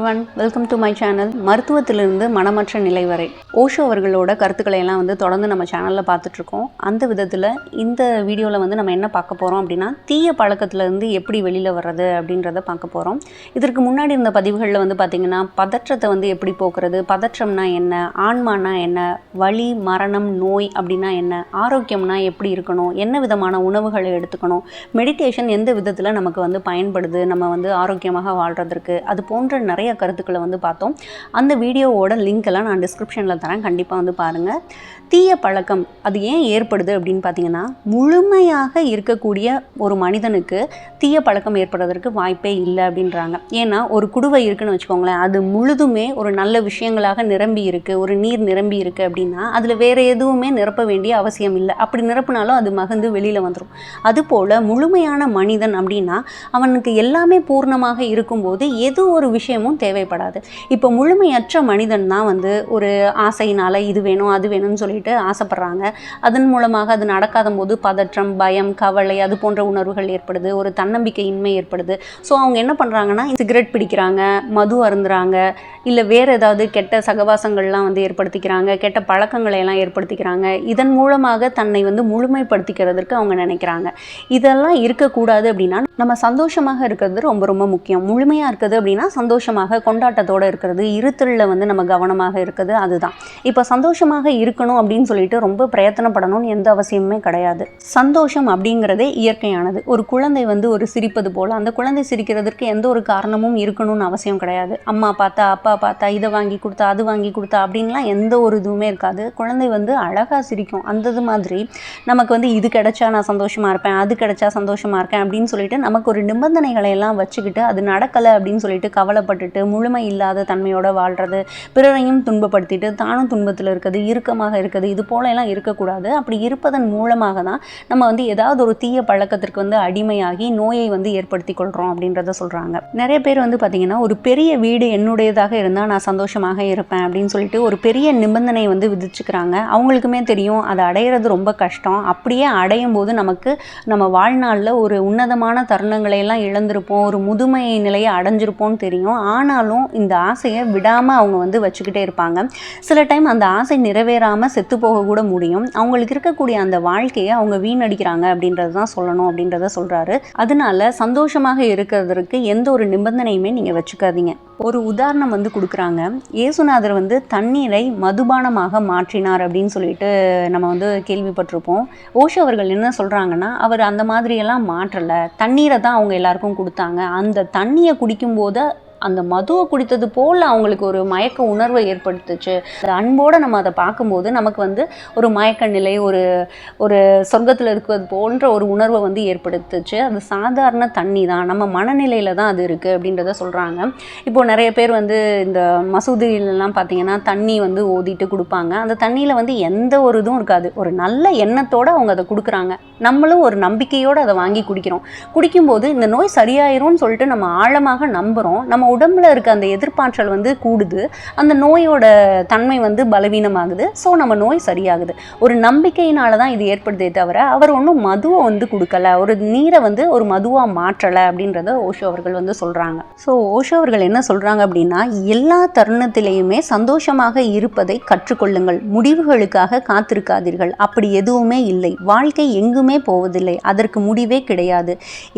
Everyone welcome to my channel மருத்துவத்திலிருந்து மனமற்ற நிலை வரை. ஓஷோ அவர்களோட கருத்துக்களை எல்லாம் வந்து தொடர்ந்து நம்ம சேனலில் பார்த்துட்ருக்கோம். அந்த விதத்தில் இந்த வீடியோவில் வந்து நம்ம என்ன பார்க்க போகிறோம் அப்படின்னா தீய பழக்கத்துலேருந்து எப்படி வெளியில் வர்றது அப்படின்றத பார்க்க போகிறோம் இதற்கு முன்னாடி இருந்த பதிவுகளில் வந்து பார்த்திங்கன்னா பதற்றத்தை வந்து எப்படி போக்குறது பதற்றம்னா என்ன ஆன்மானா என்ன வலி மரணம் நோய் அப்படின்னா என்ன ஆரோக்கியம்னா எப்படி இருக்கணும் என்ன விதமான உணவுகளை எடுத்துக்கணும் மெடிடேஷன் எந்த விதத்தில் நமக்கு வந்து பயன்படுது நம்ம வந்து ஆரோக்கியமாக வாழ்கிறதுக்கு அது போன்ற நிறைய கருத்துக்களை வந்து பார்த்தோம். அந்த வீடியோவோட லிங்க்கெல்லாம் நான் டிஸ்கிரிப்ஷனில் தரேன். கண்டிப்பாக வந்து பாருங்கள் தீய பழக்கம் அது ஏன் ஏற்படுது அப்படின்னு பார்த்தீங்கன்னா முழுமையாக இருக்கக்கூடிய ஒரு மனிதனுக்கு தீய பழக்கம் ஏற்படுறதற்கு வாய்ப்பே இல்லை அப்படின்றாங்க. ஏன்னா ஒரு குடுவை இருக்குன்னு வச்சுக்கோங்களேன் அது முழுதுமே ஒரு நல்ல விஷயங்களாக நிரம்பி இருக்குது ஒரு நீர் நிரம்பி இருக்குது அப்படின்னா அதில் வேறு எதுவுமே நிரப்ப வேண்டிய அவசியம் இல்லை. அப்படி நிரப்பினாலும் அது மகந்து வெளியில் வந்துடும் அதுபோல் முழுமையான மனிதன் அப்படின்னா அவனுக்கு எல்லாமே பூர்ணமாக இருக்கும்போது எது ஒரு விஷயமும் தேவைப்படாது. இப்போ முழுமையற்ற மனிதன் தான் வந்து ஒரு ஆசையினால் இது வேணும் அது வேணும்னு சொல்லிட்டு ஆசைப்படுறாங்க. அதன் மூலமாக அது நடக்காத போது பதற்றம் பயம் கவலை அது போன்ற உணர்வுகள் ஏற்படுது ஒரு தன்னம்பிக்கையின்மை ஏற்படுது. ஸோ அவங்க என்ன பண்ணுறாங்கன்னா சிகரெட் பிடிக்கிறாங்க மது அருந்துறாங்க இல்லை வேறு ஏதாவது கெட்ட சகவாசங்கள்லாம் வந்து ஏற்படுத்திக்கிறாங்க கெட்ட பழக்கங்களை எல்லாம் ஏற்படுத்திக்கிறாங்க. இதன் மூலமாக தன்னை வந்து முழுமைப்படுத்திக்கிறதுக்கு அவங்க நினைக்கிறாங்க. இதெல்லாம் இருக்கக்கூடாது அப்படின்னா நம்ம சந்தோஷமாக இருக்கிறது ரொம்ப ரொம்ப முக்கியம். முழுமையாக இருக்குது அப்படின்னா சந்தோஷமாக கொண்டாட்டத்தோடு இருக்கிறது இருத்தலில் வந்து நம்ம கவனமாக இருக்குது அதுதான். இப்போ சந்தோஷமாக இருக்கணும் அப்படின்னு சொல்லிட்டு ரொம்ப பிரயத்தனப்படணும்னு எந்த அவசியமுமே கிடையாது. சந்தோஷம் அப்படிங்கிறதே இயற்கையானது. ஒரு குழந்தை வந்து ஒரு சிரிப்பது போல் அந்த குழந்தை சிரிக்கிறதுக்கு எந்த ஒரு காரணமும் இருக்கணும்னு அவசியம் கிடையாது. அம்மா பார்த்தா அப்பா பார்த்தா இதை வாங்கி கொடுத்தா அது வாங்கி கொடுத்தா அப்படின்லாம் எந்த ஒரு இதுவுமே இருக்காது. குழந்தை வந்து அழகாக சிரிக்கும். அந்த இது மாதிரி நமக்கு வந்து இது கிடைச்சா நான் சந்தோஷமாக இருப்பேன் அது கிடைச்சா சந்தோஷமாக இருக்கேன் அப்படின்னு சொல்லிட்டு நமக்கு ஒரு நிபந்தனைகளை எல்லாம் வச்சுக்கிட்டு அது நடக்கலை அப்படின்னு சொல்லிட்டு கவலைப்பட்டுட்டு முழுமை இல்லாத தன்மையோட வாழ்கிறது பிறரையும் துன்பப்படுத்திட்டு தானும் துன்பத்தில் இருக்கிறது இறுக்கமாக இருக்குது இது போலெல்லாம் இருக்கக்கூடாது. அப்படி இருப்பதன் மூலமாக தான் நம்ம வந்து ஏதாவது ஒரு தீய பழக்கத்திற்கு வந்து அடிமையாகி நோயை வந்து ஏற்படுத்தி கொள்கிறோம் அப்படின்றத சொல்கிறாங்க நிறைய பேர் வந்து பார்த்திங்கன்னா ஒரு பெரிய வீடு என்னுடையதாக இருந்தால் நான் சந்தோஷமாக இருப்பேன் அப்படின்னு சொல்லிட்டு ஒரு பெரிய நிபந்தனை வந்து விதிச்சுக்கிறாங்க. அவங்களுக்குமே தெரியும் அதை அடையிறது ரொம்ப கஷ்டம். அப்படியே அடையும் போது நமக்கு நம்ம வாழ்நாளில் ஒரு உன்னதமான தருணங்களை எல்லாம் இழந்திருப்போம் ஒரு முதுமை நிலையை அடைஞ்சிருப்போம்னு தெரியும். ஆனால் ஆனாலும் இந்த ஆசையை விடாமல் அவங்க வந்து வச்சுக்கிட்டே இருப்பாங்க. சில டைம் அந்த ஆசை நிறைவேறாமல் செத்து போக கூட முடியும். அவங்களுக்கு இருக்கக்கூடிய அந்த வாழ்க்கையை அவங்க வீணடிக்கிறாங்க அப்படின்றது தான் சொல்லணும் அப்படின்றத சொல்கிறாரு அதனால சந்தோஷமாக இருக்கிறதுக்கு எந்த ஒரு நிபந்தனையுமே நீங்கள் வச்சுக்காதீங்க. ஒரு உதாரணம் வந்து கொடுக்குறாங்க. இயேசுநாதர் வந்து தண்ணீரை மதுபானமாக மாற்றினார் அப்படின்னு சொல்லிட்டு நம்ம வந்து கேள்விப்பட்டிருப்போம். ஓஷோ அவர்கள் என்ன சொல்கிறாங்கன்னா அவர் அந்த மாதிரியெல்லாம் மாற்றலை. தண்ணீரை தான் அவங்க எல்லாருக்கும் கொடுத்தாங்க. அந்த தண்ணியை குடிக்கும்போது அந்த மதுவை குடித்தது போல் அவங்களுக்கு ஒரு மயக்க உணர்வை ஏற்படுத்துச்சு. அந்த அன்போடு நம்ம அதை பார்க்கும்போது நமக்கு வந்து ஒரு மயக்க நிலை ஒரு ஒரு சொர்க்கத்தில் இருக்கிறது போன்ற ஒரு உணர்வை வந்து ஏற்படுத்துச்சு. அது சாதாரண தண்ணி தான். நம்ம மனநிலையில் தான் அது இருக்குது அப்படின்றத சொல்கிறாங்க இப்போது நிறைய பேர் வந்து இந்த மசூதியிலலாம் பார்த்தீங்கன்னா தண்ணி வந்து ஓதிட்டு கொடுப்பாங்க. அந்த தண்ணியில் வந்து எந்த ஒரு இதுவும் இருக்காது. ஒரு நல்ல எண்ணத்தோடு அவங்க அதை கொடுக்குறாங்க. நம்மளும் ஒரு நம்பிக்கையோடு அதை வாங்கி குடிக்கிறோம். குடிக்கும்போது இந்த நோய் சரியாயிரும்னு சொல்லிட்டு நம்ம ஆழமாக நம்புகிறோம் நம்ம உடம்புல இருக்க அந்த எதிர்ப்பாற்றல் வந்து கூடுது. அந்த நோயோட தன்மை வந்து பலவீனமாகுது. ஸோ நம்ம நோய் சரியாகுது. ஒரு நம்பிக்கையினால தான் இது ஏற்படுதே தவிர அவர் ஒன்றும் மதுவை வந்து கொடுக்கல. ஒரு நீரை வந்து ஒரு மதுவாக மாற்றலை அப்படின்றத ஓஷோ அவர்கள் வந்து சொல்கிறாங்க ஸோ ஓஷோ அவர்கள் என்ன சொல்கிறாங்க அப்படின்னா எல்லா தருணத்திலையுமே சந்தோஷமாக இருப்பதை கற்றுக்கொள்ளுங்கள். முடிவுகளுக்காக காத்திருக்காதீர்கள். அப்படி எதுவுமே இல்லை. வாழ்க்கை எங்குமே போவதில்லை. அதற்கு முடிவே கிடையாது.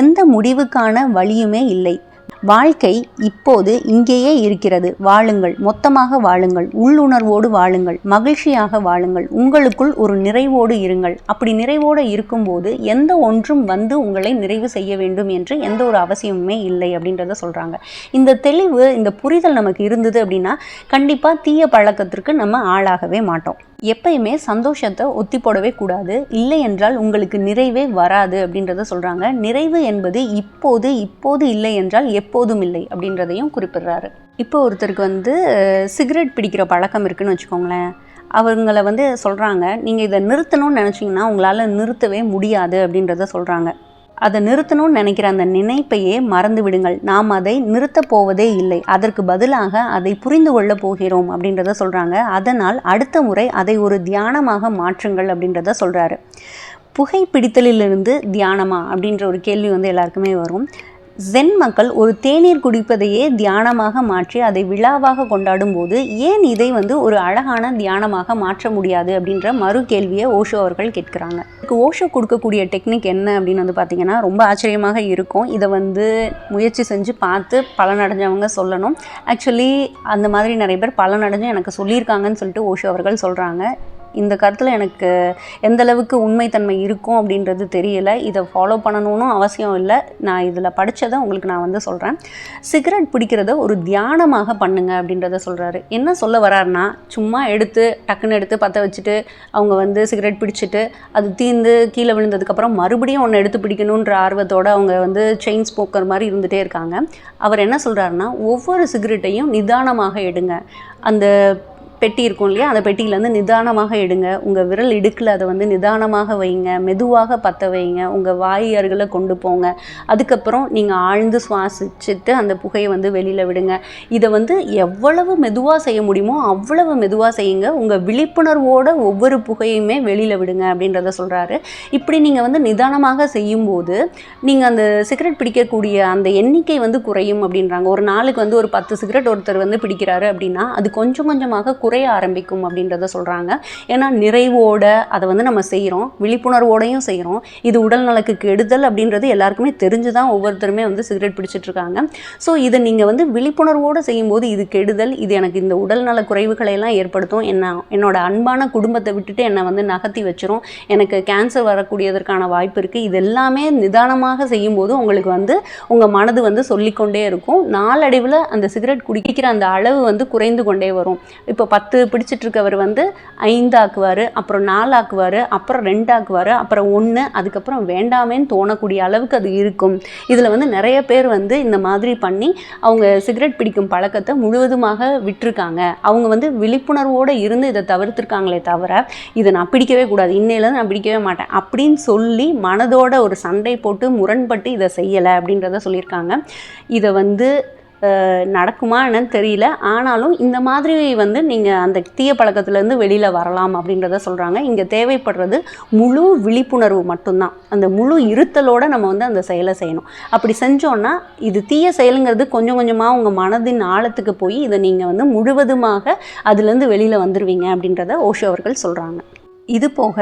எந்த முடிவுக்கான வழியுமே இல்லை. வாழ்க்கை இப்போது இங்கேயே இருக்கிறது. வாழுங்கள். மொத்தமாக வாழுங்கள். உள்ளுணர்வோடு வாழுங்கள். மகிழ்ச்சியாக வாழுங்கள். உங்களுக்குள் ஒரு நிறைவோடு இருங்கள். அப்படி நிறைவோடு இருக்கும்போது எந்த ஒன்றும் வந்து உங்களை நிறைவு செய்ய வேண்டும் என்று எந்த ஒரு அவசியமுமே இல்லை அப்படின்றத சொல்கிறாங்க இந்த தெளிவு இந்த புரிதல் நமக்கு இருந்தது அப்படின்னா கண்டிப்பாக தீய பழக்கத்திற்கு நம்ம ஆளாகவே மாட்டோம். எப்பயுமே சந்தோஷத்தை ஒத்தி போடவே கூடாது. இல்லை என்றால் உங்களுக்கு நிறைவே வராது அப்படின்றத சொல்கிறாங்க நிறைவு என்பது இப்போது இப்போது இல்லை என்றால் எப்போதும் இல்லை அப்படின்றதையும் குறிப்பிடுறாரு. இப்போ ஒருத்தருக்கு வந்து சிகரெட் பிடிக்கிற பழக்கம் இருக்குன்னு வச்சுக்கோங்களேன். அவங்கள வந்து சொல்கிறாங்க நீங்கள் இதை நிறுத்தணும்னு நினச்சிங்கன்னா உங்களால் நிறுத்தவே முடியாது அப்படின்றத சொல்கிறாங்க அதை நிறுத்தணும்னு நினைக்கிற அந்த நினைப்பையே மறந்து விடுங்கள். நாம் அதை நிறுத்தப் போவதே இல்லை. அதற்கு பதிலாக அதை புரிந்து கொள்ளப் போகிறோம் அப்படின்றத சொல்கிறாங்க அதனால் அடுத்த முறை அதை ஒரு தியானமாக மாற்றுங்கள் அப்படின்றத சொல்கிறாரு புகைப்பிடித்தலிலிருந்து தியானமா அப்படின்ற ஒரு கேள்வி வந்து எல்லாருக்குமே வரும். ஜென் மக்கள் ஒரு தேநீர் குடிப்பதையே தியானமாக மாற்றி அதை விழாவாக கொண்டாடும் போது ஏன் இதை வந்து ஒரு அழகான தியானமாக மாற்ற முடியாது அப்படின்ற மறு கேள்வியை ஓஷோ அவர்கள் கேட்குறாங்க. இதுக்கு ஓஷோ கொடுக்கக்கூடிய டெக்னிக் என்ன அப்படின்னு வந்து பார்த்தீங்கன்னா ரொம்ப ஆச்சரியமாக இருக்கும். இதை வந்து முயற்சி செஞ்சு பார்த்து பலனடைஞ்சவங்க சொல்லணும். ஆக்சுவலி அந்த மாதிரி நிறைய பேர் பலனடைஞ்சு எனக்கு சொல்லியிருக்காங்கன்னு சொல்லிட்டு ஓஷோ அவர்கள் சொல்கிறாங்க இந்த கருத்தில் எனக்கு எந்த அளவுக்கு உண்மைத்தன்மை இருக்கும் அப்படின்றது தெரியல. இதை ஃபாலோ பண்ணணும்னு அவசியம் இல்லை. நான் இதில் படித்ததை உங்களுக்கு நான் வந்து சொல்கிறேன் சிகரெட் பிடிக்கிறத ஒரு தியானமாக பண்ணுங்க அப்படின்றத சொல்கிறாரு என்ன சொல்ல வராருனா சும்மா எடுத்து டக்குன்னு எடுத்து பற்ற வச்சுட்டு அவங்க வந்து சிகரெட் பிடிச்சிட்டு அது தீர்ந்து கீழே விழுந்ததுக்கப்புறம் மறுபடியும் ஒன்று எடுத்து பிடிக்கணுன்ற ஆர்வத்தோடு அவங்க வந்து செயின் ஸ்மோக்கர் மாதிரி இருந்துகிட்டே இருக்காங்க. அவர் என்ன சொல்கிறாருன்னா ஒவ்வொரு சிகரெட்டையும் நிதானமாக எடுங்க. அந்த பெட்டி இருக்கும் இல்லையா? அந்த பெட்டியிலேருந்து நிதானமாக எடுங்க. உங்கள் விரல் இடுக்கில் அதை வந்து நிதானமாக வைங்க. மெதுவாக பற்ற வைங்க. உங்கள் வாய் அருகில் கொண்டு போங்க. அதுக்கப்புறம் நீங்கள் ஆழ்ந்து சுவாசிச்சுட்டு அந்த புகையை வந்து வெளியில் விடுங்க. இதை வந்து எவ்வளவு மெதுவாக செய்ய முடியுமோ அவ்வளவு மெதுவாக செய்யுங்க. உங்கள் விழிப்புணர்வோட ஒவ்வொரு புகையுமே வெளியில் விடுங்க அப்படின்றத சொல்கிறாரு இப்படி நீங்கள் வந்து நிதானமாக செய்யும்போது நீங்கள் அந்த சிகரெட் பிடிக்கக்கூடிய அந்த எண்ணிக்கை வந்து குறையும் அப்படின்றாங்க. ஒரு நாளுக்கு வந்து ஒரு பத்து சிகரெட் ஒருத்தர் வந்து பிடிக்கிறாரு அப்படின்னா அது கொஞ்சம் கொஞ்சமாக குறைய ஆரம்பிக்கும் அப்படின்றத சொல்கிறாங்க ஏன்னா நிறைவோட அதை வந்து நம்ம செய்கிறோம் விழிப்புணர்வோடையும் செய்கிறோம் இது உடல் நலக்கு கெடுதல் அப்படின்றது எல்லாருக்குமே தெரிஞ்சு தான் ஒவ்வொருத்தருமே வந்து சிகரெட் பிடிச்சிட்டு இருக்காங்க ஸோ இதை நீங்கள் வந்து விழிப்புணர்வோடு செய்யும்போது இது கெடுதல் இது எனக்கு இந்த உடல் நல குறைவுகளை எல்லாம் ஏற்படுத்தும். என்ன என்னோட அன்பான குடும்பத்தை விட்டுட்டு என்னை வந்து நகர்த்தி வச்சிரும். எனக்கு கேன்சர் வரக்கூடியதற்கான வாய்ப்பு இருக்குது இது எல்லாமே நிதானமாக செய்யும்போது உங்களுக்கு வந்து உங்கள் மனது வந்து சொல்லிக்கொண்டே இருக்கும். நாளடைவில் அந்த சிகரெட் குடிக்கிற அந்த அளவு வந்து குறைந்து கொண்டே வரும். இப்போ பத்து பிடிச்சிட்டு இருக்கவர் வந்து ஐந்து ஆக்குவார் அப்புறம் நாலு ஆக்குவார் அப்புறம் ரெண்டு ஆக்குவார் அப்புறம் ஒன்று அதுக்கப்புறம் வேண்டாமேன்னு தோணக்கூடிய அளவுக்கு அது இருக்கும். இதில் வந்து நிறைய பேர் வந்து இந்த மாதிரி பண்ணி அவங்க சிகரெட் பிடிக்கும் பழக்கத்தை முழுவதுமாக விட்டுருக்காங்க. அவங்க வந்து விழிப்புணர்வோடு இருந்து இதை தவிர்த்துருக்காங்களே தவிர இதை நான் பிடிக்கவே கூடாது இன்னையிலேருந்து நான் பிடிக்கவே மாட்டேன் அப்படின்னு சொல்லி மனதோட ஒரு சண்டை போட்டு முரண்பட்டு இதை செய்யலை அப்படின்றத சொல்லியிருக்காங்க. இதை வந்து நடக்குமா என்னன்னு தெரியல. ஆனாலும் இந்த மாதிரி வந்து நீங்கள் அந்த தீய பழக்கத்துலேருந்து வெளியில் வரலாம் அப்படின்றத சொல்கிறாங்க இங்கே தேவைப்படுறது முழு விழிப்புணர்வு மட்டும்தான். அந்த முழு இருத்தலோடு நம்ம வந்து அந்த செயலை செய்யணும். அப்படி செஞ்சோன்னா இது தீய செயலுங்கிறது கொஞ்சம் கொஞ்சமாக உங்கள் மனதின் ஆழத்துக்கு போய் இதை நீங்கள் வந்து முழுவதுமாக அதுலேருந்து வெளியில் வந்துடுவீங்க அப்படின்றத ஓஷோ அவர்கள் சொல்கிறாங்க இது போக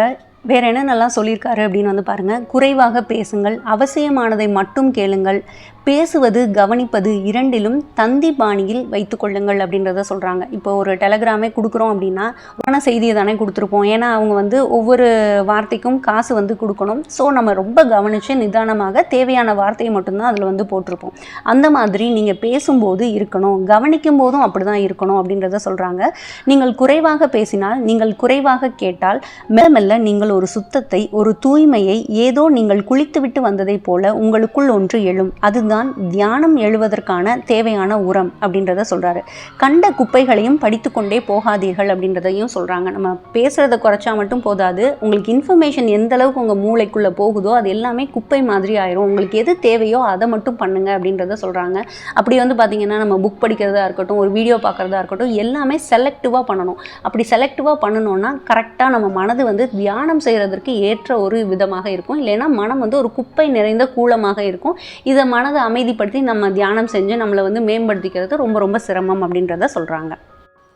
வேற என்னென்னலாம் சொல்லியிருக்காரு அப்படின்னு வந்து பாருங்கள் குறைவாக பேசுங்கள் அவசியமானதை மட்டும் கேளுங்கள் பேசுவது கவனிப்பது இரண்டிலும் தந்தி பாணியில் வைத்துக்கொள்ளுங்கள் அப்படின்றத சொல்கிறாங்க இப்போ ஒரு டெலகிராமே கொடுக்குறோம் அப்படின்னா உடனே செய்தியை தானே கொடுத்துருப்போம். ஏன்னா அவங்க வந்து ஒவ்வொரு வார்த்தைக்கும் காசு வந்து கொடுக்கணும். ஸோ நம்ம ரொம்ப கவனித்து நிதானமாக தேவையான வார்த்தையை மட்டும்தான் அதில் வந்து போட்டிருப்போம். அந்த மாதிரி நீங்கள் பேசும்போது இருக்கணும். கவனிக்கும் போதும் அப்படி தான் இருக்கணும் அப்படின்றத சொல்கிறாங்க நீங்கள் குறைவாக பேசினால் நீங்கள் குறைவாக கேட்டால் மெல்ல மெல்ல நீங்கள் ஒரு சுத்தத்தை ஒரு தூய்மையை ஏதோ நீங்கள் குளித்துவிட்டு வந்ததைப் போல உங்களுக்குள் ஒன்று எழும். அது தான் தியானம் எழுவதற்கான தேவையான உரம் அப்படின்றத சொல்கிறாரு கண்ட குப்பைகளையும் படித்துக்கொண்டே போகாதீர்கள் அப்படின்றதையும் சொல்கிறாங்க நம்ம பேசுகிறத குறைச்சா மட்டும் போதாது. உங்களுக்கு இன்ஃபர்மேஷன் எந்த அளவுக்கு உங்கள் மூளைக்குள்ளே போகுதோ அது எல்லாமே குப்பை மாதிரி ஆயிரும். உங்களுக்கு எது தேவையோ அதை மட்டும் பண்ணுங்க அப்படின்றத சொல்கிறாங்க அப்படி வந்து பார்த்திங்கன்னா நம்ம புக் படிக்கிறதா இருக்கட்டும் ஒரு வீடியோ பார்க்குறதா இருக்கட்டும் எல்லாமே செலக்டிவாக பண்ணணும். அப்படி செலக்டிவாக பண்ணணும்னா கரெக்டாக நம்ம மனது வந்து தியானம் செய்கிறதற்கு ஏற்ற ஒரு விதமாக இருக்கும். இல்லைன்னா மனம் வந்து ஒரு குப்பை நிறைந்த கூலமாக இருக்கும். இதை மனதை அமைதிப்படுத்தி நம்ம தியானம் செஞ்சு நம்மளை வந்து மேம்படுத்திக்கிறது ரொம்ப ரொம்ப சிரமம் அப்படின்றத சொல்கிறாங்க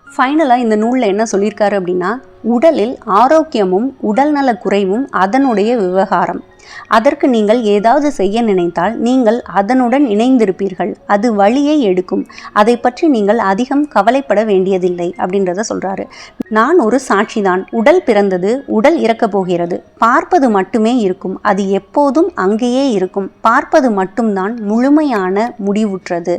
ஃபைனலாக இந்த நூலில் என்ன சொல்லியிருக்காரு அப்படின்னா உடலில் ஆரோக்கியமும் உடல்நல குறைவும் அதனுடைய விவகாரம். அதற்கு நீங்கள் ஏதாவது செய்ய நினைத்தால் நீங்கள் அதனுடன் இணைந்திருப்பீர்கள். அது வழியை எடுக்கும். அதை பற்றி நீங்கள் அதிகம் கவலைப்பட வேண்டியதில்லை அப்படின்றத சொல்றாரு. நான் ஒரு சாட்சிதான். உடல் பிறந்தது உடல் இறக்கப் போகிறது. பார்ப்பது மட்டுமே இருக்கும். அது எப்போதும் அங்கேயே இருக்கும். பார்ப்பது மட்டும்தான் முழுமையான முடிவுற்றது.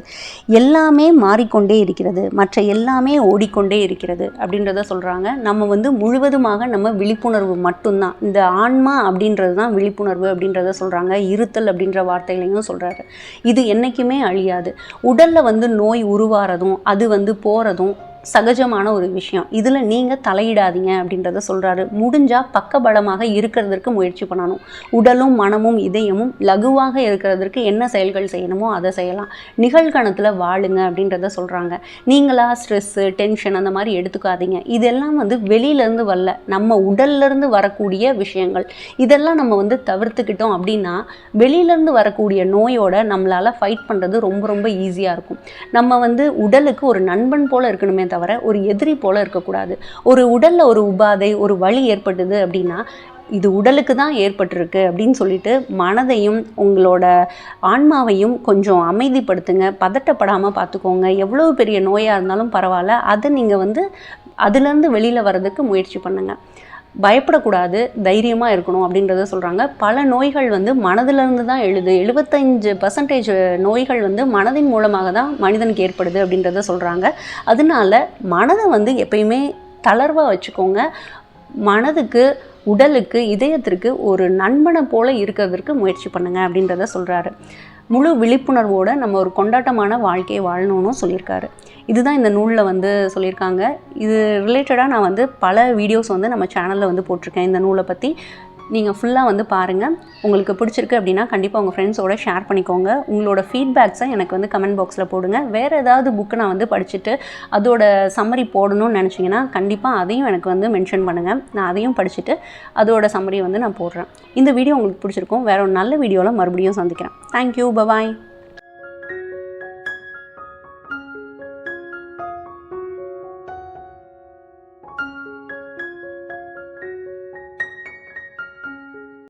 எல்லாமே மாறிக்கொண்டே இருக்கிறது. மற்ற எல்லாமே ஓடிக்கொண்டே இருக்கிறது அப்படின்றத சொல்றாங்க. நம்ம வந்து முழுவதுமாக நம்ம விழிப்புணர்வு மட்டும்தான். இந்த ஆன்மா அப்படின்றது தான் விழிப்புணர்வு. அப்படின்றத சொல்கிறாங்க இருத்தல் அப்படின்ற வார்த்தைகளையும் சொல்கிறாரு இது என்றைக்குமே அழியாது. உடலில் வந்து நோய் உருவாகிறதும் அது வந்து போகிறதும் சகஜமான ஒரு விஷயம். இதில் நீங்கள் தலையிடாதீங்க அப்படின்றத சொல்கிறாரு முடிஞ்சால் பக்கபலமாக இருக்கிறதுக்கு முயற்சி பண்ணணும். உடலும் மனமும் இதயமும் லகுவாக இருக்கிறதுக்கு என்ன செயல்கள் செய்யணுமோ அதை செய்யலாம். நிகழ்கணத்தில் வாழுங்க அப்படின்றத சொல்கிறாங்க நீங்களா ஸ்ட்ரெஸ்ஸு டென்ஷன் அந்த மாதிரி எடுத்துக்காதீங்க. இதெல்லாம் வந்து வெளியிலேருந்து வரல. நம்ம உடல்லேருந்து வரக்கூடிய விஷயங்கள். இதெல்லாம் நம்ம வந்து தவிர்த்துக்கிட்டோம் அப்படின்னா வெளியிலேருந்து வரக்கூடிய நோயோட நம்மளால் ஃபைட் பண்ணுறது ரொம்ப ரொம்ப ஈஸியாக இருக்கும். நம்ம வந்து உடலுக்கு ஒரு நண்பன் போல் இருக்கணுமே தவிர தவிர ஒரு எதிரி போல் இருக்கக்கூடாது. ஒரு உடலில் ஒரு உபாதை ஒரு வழி ஏற்பட்டது அப்படின்னா இது உடலுக்கு தான் ஏற்பட்டிருக்கு அப்படின்னு சொல்லிட்டு மனதையும் உங்களோட ஆன்மாவையும் கொஞ்சம் அமைதிப்படுத்துங்க. பதட்டப்படாமல் பார்த்துக்கோங்க. எவ்வளோ பெரிய நோயாக இருந்தாலும் பரவாயில்ல. அதை நீங்கள் வந்து அதுலேருந்து வெளியில் வர்றதுக்கு முயற்சி பண்ணுங்கள் பயப்படக்கூடாது தைரியமாக இருக்கணும் அப்படின்றத சொல்கிறாங்க பல நோய்கள் வந்து மனதிலிருந்து தான் எழுது. எழுபத்தஞ்சு பர்சன்டேஜ் நோய்கள் வந்து மனதின் மூலமாக தான் மனிதனுக்கு ஏற்படுது அப்படின்றத சொல்கிறாங்க அதனால மனதை வந்து எப்பயுமே தளர்வாக வச்சுக்கோங்க. மனதுக்கு உடலுக்கு இதயத்திற்கு ஒரு நண்பனை போல இருக்கிறதுக்கு முயற்சி பண்ணுங்க அப்படின்றத சொல்கிறாரு முழு விழிப்புணர்வோடு நம்ம ஒரு கொண்டாட்டமான வாழ்க்கையை வாழணும்னு சொல்லியிருக்காரு. இதுதான் இந்த நூலில் வந்து சொல்லியிருக்காங்க. இது ரிலேட்டடாக நான் வந்து பல வீடியோஸ் வந்து நம்ம சேனலில் வந்து போட்டிருக்கேன். இந்த நூலை பற்றி நீங்கள் ஃபுல்லாக வந்து பாருங்கள் உங்களுக்கு பிடிச்சிருக்கு அப்படின்னா கண்டிப்பாக உங்கள் ஃப்ரெண்ட்ஸோட ஷேர் பண்ணிக்கோங்க. உங்களோட ஃபீட்பேக்ஸை எனக்கு வந்து கமெண்ட் பாக்ஸில் போடுங்க. வேறு ஏதாவது புக்கு நான் வந்து படிச்சுட்டு அதோட சம்மரி போடணும்னு நினச்சிங்கன்னா கண்டிப்பாக அதையும் எனக்கு வந்து மென்ஷன் பண்ணுங்கள் நான் அதையும் படிச்சுட்டு அதோட சம்மரி வந்து நான் போடுறேன். இந்த வீடியோ உங்களுக்கு பிடிச்சிருக்கும். வேற ஒரு நல்ல வீடியோவில் மறுபடியும் சந்திக்கிறேன். Thank you bye bye